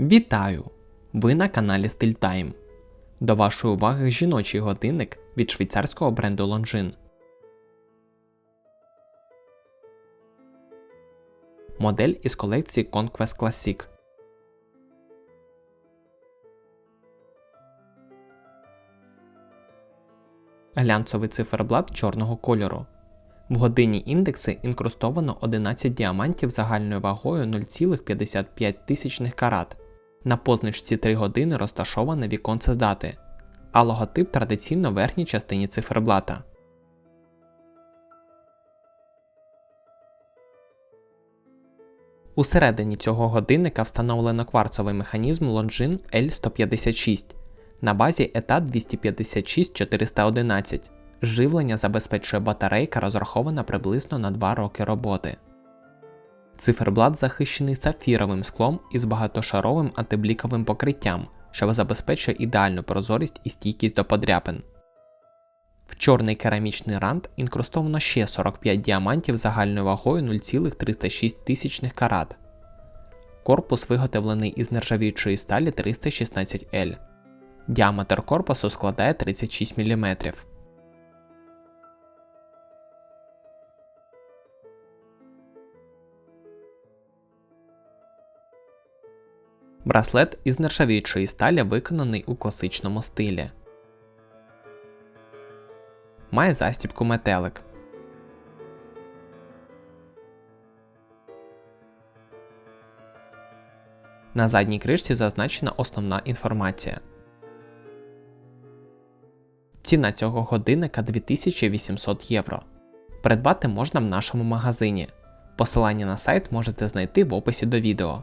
Вітаю! Ви на каналі StillTime. До вашої уваги жіночий годинник від швейцарського бренду Longines. Модель із колекції Conquest Classic. Глянцевий циферблат чорного кольору. В годині індекси інкрустовано 11 діамантів загальною вагою 0,55 карат. На позначці 3 години розташоване віконце дати, а логотип традиційно в верхній частині циферблата. Усередині цього годинника встановлено кварцовий механізм Longines L156 на базі ETA 256411. Живлення забезпечує батарейка, розрахована приблизно на 2 роки роботи. Циферблат захищений сапфіровим склом із багатошаровим антибліковим покриттям, що забезпечує ідеальну прозорість і стійкість до подряпин. В чорний керамічний рант інкрустовано ще 45 діамантів загальною вагою 0,306 тисячних карат. Корпус виготовлений із нержавіючої сталі 316L. Діаметр корпусу складає 36 мм. Браслет із нержавіючої сталі виконаний у класичному стилі. Має застібку метелик. На задній кришці зазначена основна інформація. Ціна цього годинника 2800 євро. Придбати можна в нашому магазині. Посилання на сайт можете знайти в описі до відео.